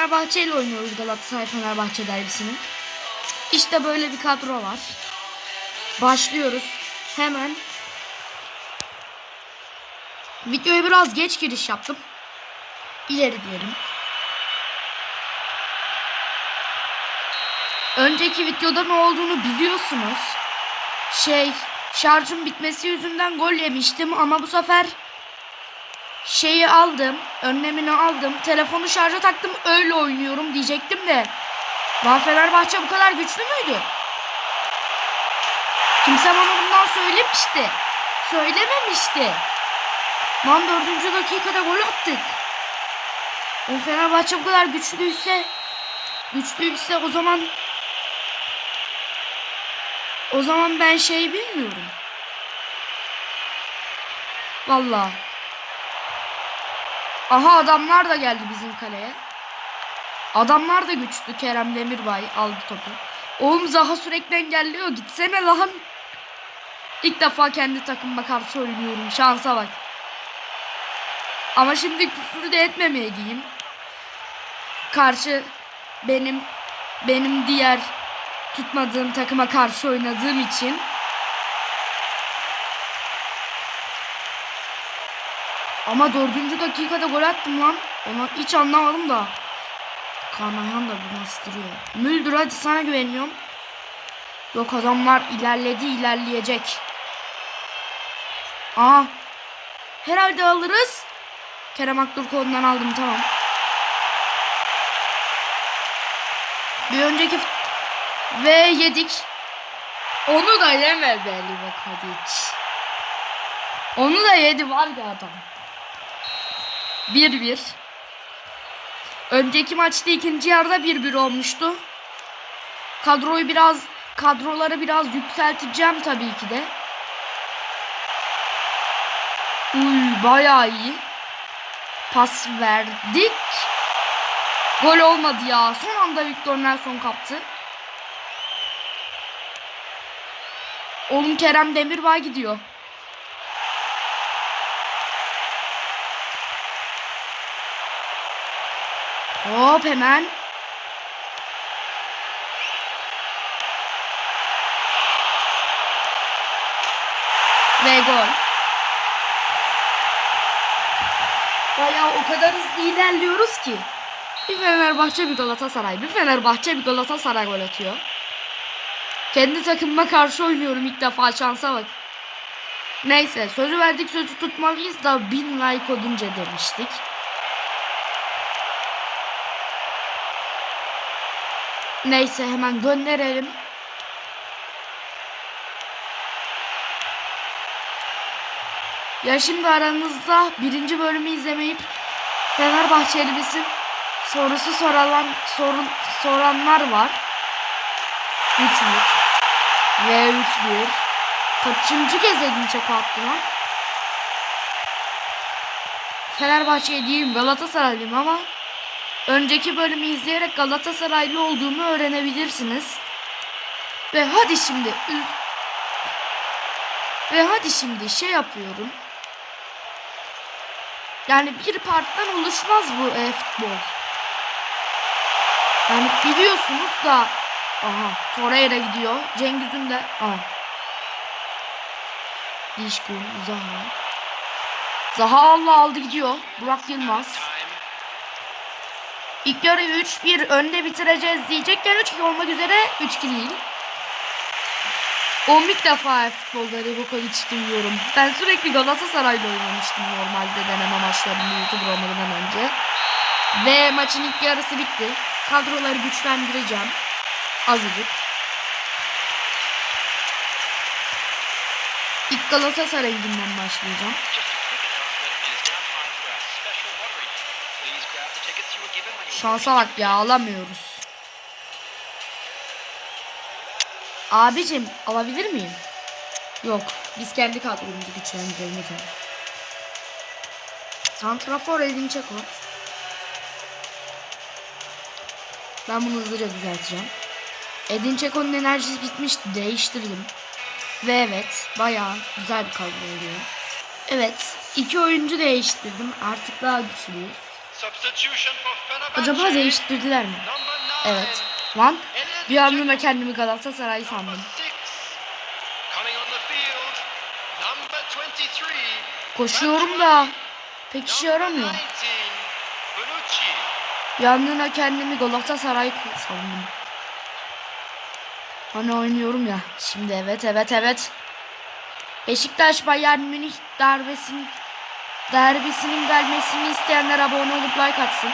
Fenerbahçe ile oynuyoruz Galatasaray Fenerbahçe derbisini. İşte böyle bir kadro var. Başlıyoruz. Hemen. Videoya biraz geç giriş yaptım. İleri diyelim. Önceki videoda ne olduğunu biliyorsunuz. Şey, şarjım bitmesi yüzünden gol yemiştim ama bu sefer şeyi aldım, önlemini aldım, telefonu şarja taktım, öyle oynuyorum diyecektim de. Lan Fenerbahçe bu kadar güçlü müydü? Kimse bana bundan söylemişti. Söylememişti. Lan dördüncü dakikada gol attık. O Fenerbahçe bu kadar güçlüyse güçlüyse o zaman o zaman ben şey bilmiyorum. Vallahi. Aha adamlar da geldi bizim kaleye. Adamlar da güçlü. Kerem Demirbay aldı topu. Oğlum Zaha sürekli engelliyor. Gitsene lan. İlk defa kendi takımıma karşı oynuyorum. Şansa bak. Ama şimdi küfür de etmemeye diyeyim. Karşı benim benim diğer tutmadığım takıma karşı oynadığım için Ama dördüncü dakikada gol attım lan. Onu hiç anlamadım da. Kanayan da bir bastırıyor. Müldür hadi sana güveniyorum. Yok adamlar ilerledi ilerleyecek. Aa. Herhalde alırız. Kerem Aktürkoğlu'ndan aldım tamam. Bir önceki ve yedik. Onu da yeme be Livakovic. Onu da yedi var ya adam. 1-1. Önceki maçta ikinci yarıda 1-1 olmuştu. Kadroyu biraz kadroları biraz yükselteceğim tabii ki de. Uy bayağı iyi. Pas verdik. Gol olmadı ya. Son anda Victor Nelson kaptı. Oğlum Kerem Demirbay gidiyor. Hop hemen. Ve gol. Bayağı o kadar hızlı ilerliyoruz ki. Bir Fenerbahçe bir Galatasaray. Bir Fenerbahçe bir Galatasaray gol atıyor. Kendi takımıma karşı oynuyorum ilk defa şansa bak. Neyse sözü verdik sözü tutmalıyız da bin like olunca demiştik. Neyse hemen gönderelim. Ya şimdi aranızda birinci bölümü izlemeyip Fenerbahçeli misin sorusu soran, sorun, soranlar var. 3 ve 3 1 Kaçıncı kez Edin Çeko attı lan? Fenerbahçe'ye diyeyim ama önceki bölümü izleyerek Galatasaraylı olduğumu öğrenebilirsiniz. Ve hadi şimdi ve hadi şimdi şey yapıyorum. Yani bir parttan oluşmaz bu e-futbol. Yani biliyorsunuz da aha Torreira gidiyor. Cengiz'in de aha. Dişkun, Zaha. Zaha Allah aldı gidiyor. Burak Yılmaz. İlk yarı 3-1 önde bitireceğiz diyecekken 3-2 olmak üzere 3-2 değil. 10 ilk defa futbolda Revokovic duyuyorum. Ben sürekli Galatasaray'da oynamıştım normalde deneme maçlarını YouTube olmadan önce. Ve maçın ilk yarısı bitti. Kadroları güçlendireceğim. Azıcık. İlk Galatasaray günden başlayacağım. Şansa bak ya alamıyoruz. Abicim alabilir miyim? Yok. Biz kendi kadromuzu güçlendirelim. Santrafor Edin Çeko. Ben bunu hızlıca düzelteceğim. Edin Çeko'nun enerjisi bitmişti. Değiştirdim. Ve evet bayağı güzel bir kadro oluyor. Evet iki oyuncu değiştirdim. Artık daha güçlüyüz. Acaba değiştirdiler mi? Evet. Lan bir anlığına kendimi Galatasaray sandım. Number six. Coming on the field. Number 23. Koşuyorum da pek 19. Bonucci. Yanlığına kendimi Galatasaray sandım. Hani oynuyorum ya. Şimdi evet evet evet. Beşiktaş Bayern Münih derbisinin derbisinin gelmesini isteyenler abone olup like atsın.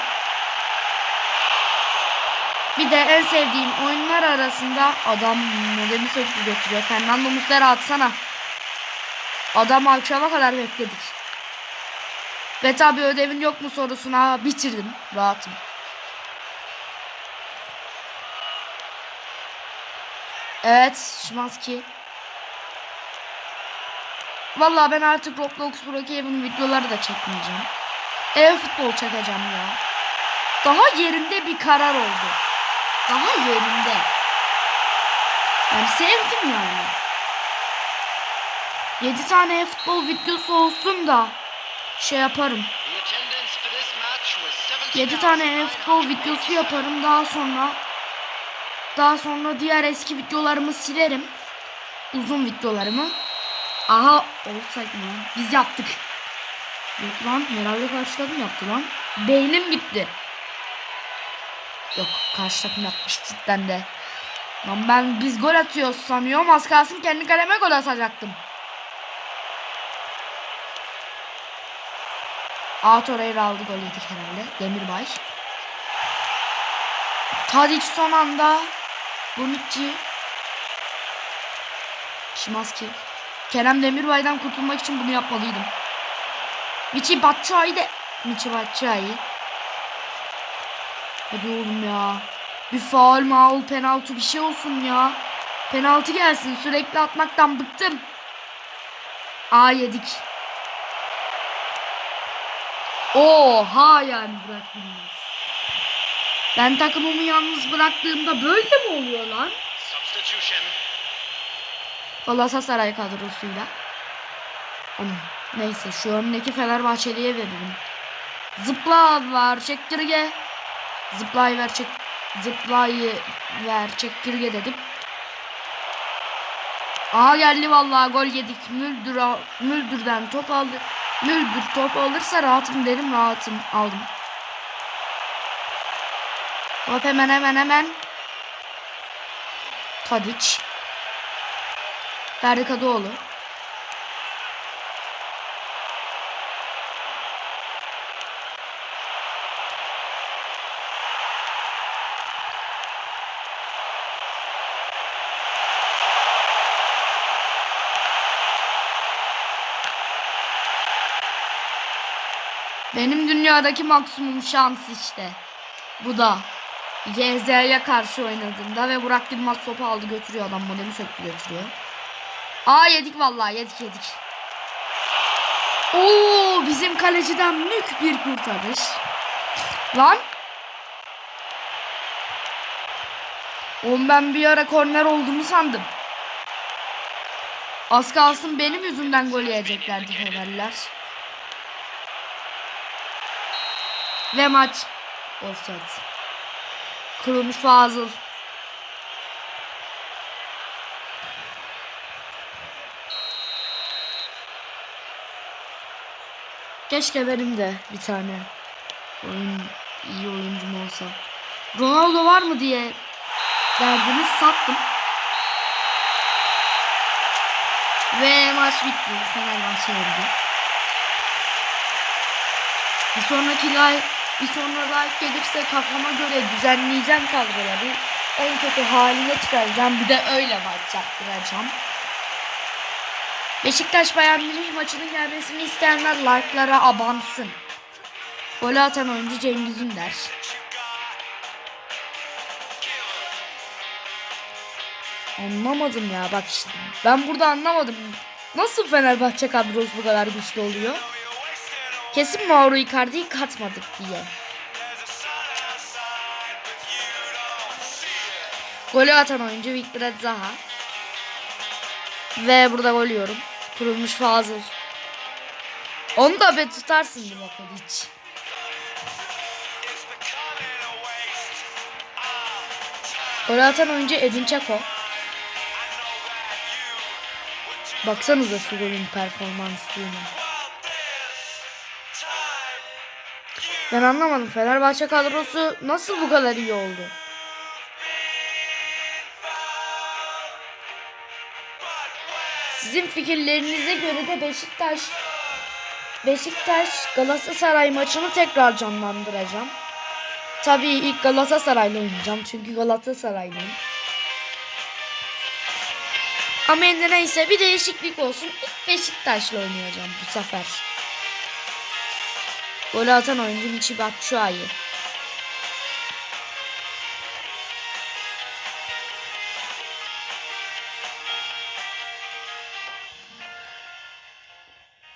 Bir de en sevdiğim oyunlar arasında adam modemi söktü götürüyor. Fernando Muslera atsana. Adam akşama kadar bekledik. Ve tabi ödevin yok mu sorusuna bitirdim. Rahatım. Evet, Şimanski. Vallahi ben artık Roblox Brookhaven videoları da çekmeyeceğim. Ev futbol çekeceğim ya. Daha yerinde bir karar oldu. Daha yerinde. Yani sevdim yani. 7 tane ev futbol videosu olsun da şey yaparım. The attendance for this match was 7 tane ev futbol videosu yaparım daha sonra. Daha sonra diğer eski videolarımı silerim. Uzun videolarımı. Aha olsaydı mı? Biz yaptık. Yok lan herhalde karşı takım yaptı lan. Beynim gitti. Yok karşı takım yapmış cidden de. Lan ben biz gol atıyoruz sanıyorum. Az kalsın kendi kaleme gol atacaktım. Aa Torreira aldı gol yedik herhalde. Demirbay. Tadic son anda. Bonucci. Şimanski. Kerem Demirbay'dan kurtulmak için bunu yapmalıydım. Michi Batshuayi de. Michi Batshuayi. Hadi oğlum ya. Bir faul maul penaltı bir şey olsun ya. Penaltı gelsin. Sürekli atmaktan bıktım. Aa yedik. Oha yani Burak Bilmez. Ben takımımı yalnız bıraktığımda böyle mi oluyor lan? Substitution. Galatasaray kadrosuyla. Ama neyse şu öndeki Fenerbahçeli'ye veririm. Zıpla var çektirge. Zıplayı ver çek. Zıplayı ver çektirge dedim. Aa geldi vallahi gol yedik. Müldür, Müldür'den top aldı. Müldür top alırsa rahatım dedim rahatım aldım. Hop hemen hemen hemen. Tadic. Ferdi Kadıoğlu. Benim dünyadaki maksimum şans işte. Bu da. GZ'ye karşı oynadığında ve Burak Yılmaz topu aldı götürüyor adam modemi söktü götürüyor. Aa yedik vallahi yedik yedik. Oo bizim kaleciden mük bir kurtarış. Lan. Oğlum ben bir ara korner olduğumu sandım. Az kalsın benim yüzümden gol yiyeceklerdi Fenerliler. Ve maç offside. Kurulmuş Fazıl. Keşke benim de bir tane oyun iyi oyuncum olsa. Ronaldo var mı diye derdiniz sattım. Ve maç bitti. Fenerbahçe yendi. Bir sonraki like bir sonra like gelirse kafama göre düzenleyeceğim kadroları. En kötü haline çıkaracağım. Bir de öyle maç yaptıracağım. Beşiktaş Bayern Münih maçının gelmesini isteyenler like'lara abansın. Golü atan oyuncu Cengiz Ünder. Anlamadım ya bak işte. Ben burada anlamadım. Nasıl Fenerbahçe kadrosu bu kadar güçlü oluyor? Kesin Mauro Icardi'yi katmadık diye. Golü atan oyuncu Victor Zaha. Ve burada gol yiyorum. Kurulmuş ve. Onu da be tutarsın Livakovic. Gol atan oyuncu Edin Çako. Baksanıza şu golün performansını. Ben anlamadım. Fenerbahçe kadrosu nasıl bu kadar iyi oldu? Sizin fikirlerinize göre de Beşiktaş Beşiktaş Galatasaray maçını tekrar canlandıracağım. Tabii ilk Galatasaray'la oynayacağım çünkü Galatasaraylıyım. Ama neyse bir değişiklik olsun. İlk Beşiktaş'la oynayacağım bu sefer. Golü atan oyuncu Michi Batshuayi.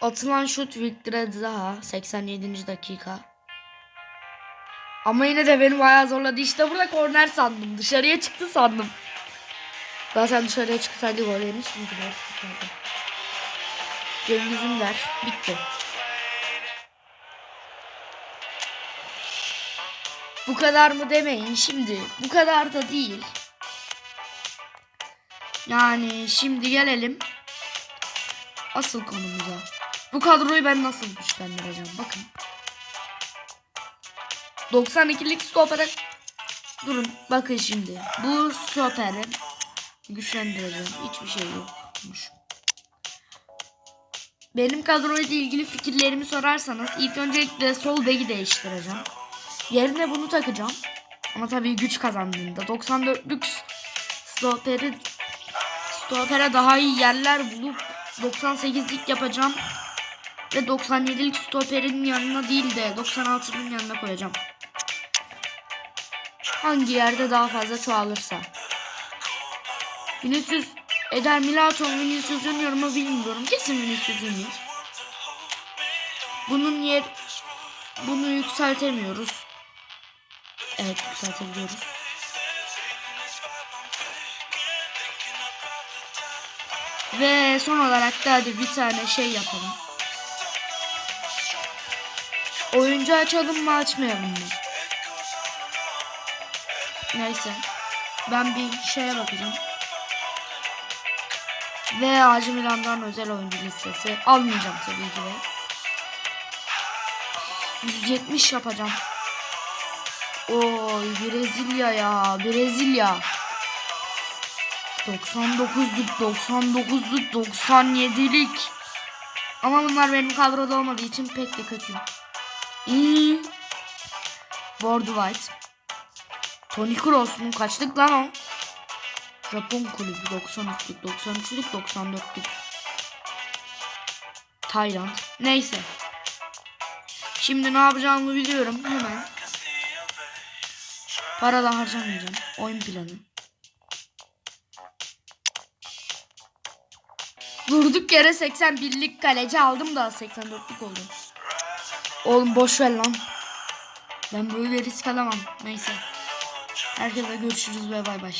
Atılan şut Victor Zaha 87. dakika. Ama yine de beni bayağı zorladı. İşte burada korner sandım. Dışarıya çıktı sandım. Zaten dışarıya çıksaydı gol yemiş. Çıkardım. Cengiz'in ver. Bitti. Bu kadar mı demeyin şimdi. Bu kadar da değil. Yani şimdi gelelim asıl konumuza. Bu kadroyu ben nasıl güçlendireceğim? Bakın. 92'lik stopere Durun bakın şimdi. Bu stoperi güçlendireceğim. Hiçbir şey yokmuş. Benim kadroyla ilgili fikirlerimi sorarsanız ilk öncelikle sol beki değiştireceğim. Yerine bunu takacağım. Ama tabii güç kazandığında 94'lük stoperi stopere daha iyi yerler bulup 98'lik yapacağım. Ve 97'lik stoperin yanına değil de 96'nın yanına koyacağım. Hangi yerde daha fazla çoğalırsa. Vinicius Eder Milito mu Vinicius Junior mu bilmiyorum. Kesin Vinicius Junior. Bunun yer bunu yükseltemiyoruz. Evet yükseltebiliyoruz. Ve son olarak da hadi bir tane şey yapalım. Oyuncu açalım mı açmayalım mı? Neyse. Ben bir şeye bakacağım. Ve Acı Milan'dan özel oyuncu listesi. Almayacağım tabii ki de. 170 yapacağım. Oy Brezilya ya. Brezilya. 99'luk, 99'luk, 97'lik. Ama bunlar benim kadroda olmadığı için pek de kötü. İyi. Ward White. Tony Kroos mu? Kaçlık lan o? Japon kulübü 93'lük, 93'lük, 94'lük. Tayland. Neyse. Şimdi ne yapacağımı biliyorum hemen. Para da harcamayacağım. Oyun planı. Durduk yere 81'lik kaleci aldım da 84'lük oldu. Oğlum boş ver lan. Ben böyle risk alamam. Neyse. Herkese görüşürüz ve bay bay.